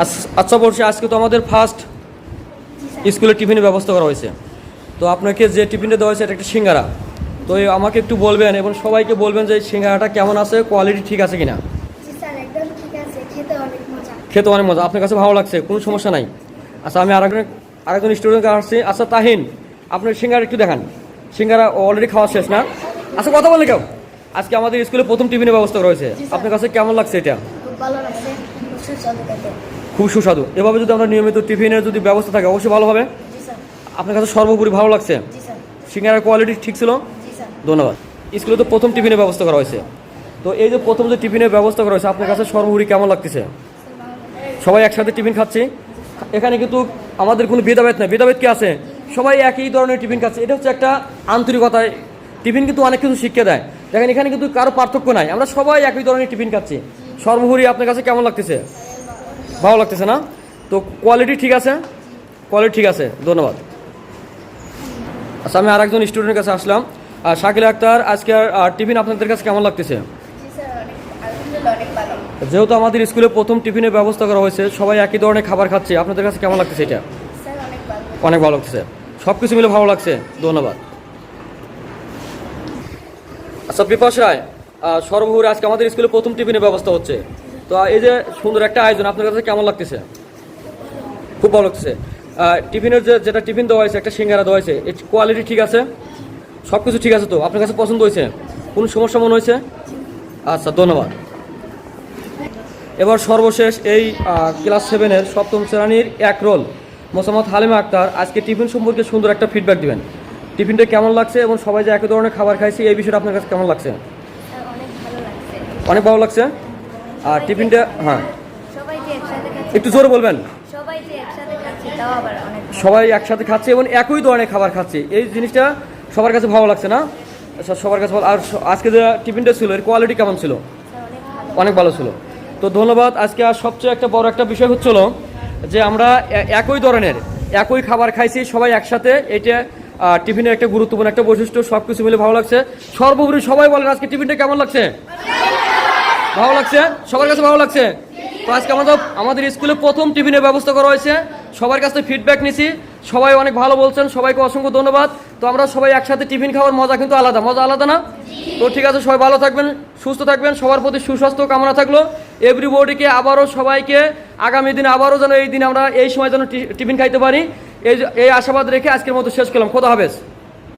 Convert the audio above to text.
আচ্ছা- আচ্ছা বলছি আজকে তো আমাদের ফার্স্ট স্কুলে টিফিনের ব্যবস্থা করা হয়েছে। তো আপনাকে যে টিফিনটা দেওয়া হয়েছে এটা একটা সিঙ্গারা। তো আমাকে একটু বলবেন এবং সবাইকে বলবেন যে সিঙ্গারাটা কেমন আছে কোয়ালিটি ঠিক আছে কিনা? খেতে অনেক মজা। আপনার কাছে ভালো লাগছে কোনো সমস্যা নাই। আচ্ছা আমি আরেকজন আরেকজন স্টুডেন্টকে আসছি। আচ্ছা তাহিন আপনার সিঙ্গারা একটু দেখান। সিঙ্গারা অলরেডি খাওয়া শেষ না? আচ্ছা কথা বলে কেউ? আজকে আমাদের স্কুলে প্রথম টিফিনের ব্যবস্থা করা হয়েছে। আপনার কাছে কেমন লাগছে এটা? ভালো লাগছে খুব সুস্বাদু। এভাবে যদি আমরা নিয়মিত টিফিনের যদি ব্যবস্থা থাকে অবশ্যই ভালো হবে। আপনার কাছে সর্বোপরি ভালো লাগছে? সিঙ্গারার কোয়ালিটি ঠিক ছিল? ধন্যবাদ। স্কুলে তো প্রথম টিফিনের ব্যবস্থা করা হয়েছে। তো এই যে প্রথম যে টিফিনের ব্যবস্থা করা হয়েছে আপনার কাছে সর্বোপরি কেমন লাগতেছে? সবাই একসাথে টিফিন খাচ্ছি। এখানে কিন্তু আমাদের কোনো ভেদাভেদ নেই। ভেদাভেদ কি আছে? সবাই একই ধরনের টিফিন খাচ্ছে। এটা হচ্ছে একটা আন্তরিকতায় টিফিন কিন্তু অনেক কিছু শিক্ষা দেয়। দেখেন এখানে কিন্তু কারও পার্থক্য নাই। আমরা সবাই একই ধরনের টিফিন খাচ্ছি। সর্বোপরি আপনার কাছে কেমন লাগতেছে? ভালো লাগতেছে না? তো কোয়ালিটি ঠিক আছে? কোয়ালিটি ঠিক আছে ধন্যবাদ। আচ্ছা আমি আরেকজন স্টুডেন্টের কাছে আসলাম। আর শাকিল আক্তার আজকে টিফিন আপনাদের কাছে কেমন লাগতেছে? যেহেতু আমাদের স্কুলে প্রথম টিফিনের ব্যবস্থা করা হয়েছে সবাই একই ধরনের খাবার খাচ্ছে। আপনাদের কাছে কেমন লাগতেছে এটা? অনেক ভালো লাগতেছে। সব কিছু মিলে ভালো লাগছে। ধন্যবাদ। আচ্ছা বিপাশ রায় আহ, আজকে আমাদের স্কুলে প্রথম টিফিনের ব্যবস্থা হচ্ছে। তো এই যে সুন্দর একটা আয়োজন আপনার কাছে কেমন লাগতেছে? খুব ভালো লাগছে টিফিনের যে যেটা টিফিন দেওয়া হয়েছে একটা সিঙ্গারা দেওয়া হয়েছে এর কোয়ালিটি ঠিক আছে? সব কিছু ঠিক আছে তো? আপনার কাছে পছন্দ হয়েছে? কোনো সমস্যা মনে হয়েছে? আচ্ছা ধন্যবাদ। এবার সর্বশেষ এই ক্লাস সেভেনের সপ্তম শ্রেণির এক রোল মোসাম্মদ হালিমা আক্তার। আজকে টিফিন সম্পর্কে সুন্দর একটা ফিডব্যাক দিবেন। টিফিনটা কেমন লাগছে এবং সবাই যে একই ধরনের খাবার খাইছে এই বিষয়টা আপনার কাছে কেমন লাগছে। অনেক ভালো লাগছে? আর টিফিনটা হ্যাঁ। সবাই একসাথে খাচ্ছে। একটু জোরে বলবেন। সবাই একসাথে খাচ্ছে এবং একই ধরনের খাবার খাচ্ছে। এই জিনিসটা সবার কাছে ভালো লাগছে না? আচ্ছা, সবার কাছে আর আজকে যে টিফিনটা ছিল এর কোয়ালিটি কেমন ছিল? অনেক ভালো। ছিল। তো ধন্যবাদ। আজকে আর সবচেয়ে একটা বড় একটা বিষয় হচ্ছিল যে আমরা একই ধরনের একই খাবার খাইছি সবাই একসাথে। এটা টিফিনের একটা গুরুত্বপূর্ণ একটা বৈশিষ্ট্য সব কিছু মিলে ভালো লাগছে। সর্বোপরি সবাই বলেন আজকে টিফিনটা কেমন লাগছে? ভালো লাগছে? সবার কাছে ভালো লাগছে? তো আজকে আমাদের আমাদের স্কুলে প্রথম টিফিনের ব্যবস্থা করা হয়েছে। সবার কাছে ফিডব্যাক নিছি। সবাই অনেক ভালো বলছেন। সবাইকে অসংখ্য ধন্যবাদ। তো আমরা সবাই একসাথে টিফিন খাওয়ার মজা কিন্তু আলাদা। মজা আলাদা না? তো ঠিক আছে, সবাই ভালো থাকবেন, সুস্থ থাকবেন। সবার প্রতি সুস্বাস্থ্য কামনা থাকল। এভরিবডিকে আবারও সবাইকে আগামী দিনে আবারও যেন এই দিন আমরা এই সময় যেন টিফিন খাইতে পারি। এই এই আশাবাদ রেখে আজকের মতো শেষ করলাম। খোদা হাফেজ।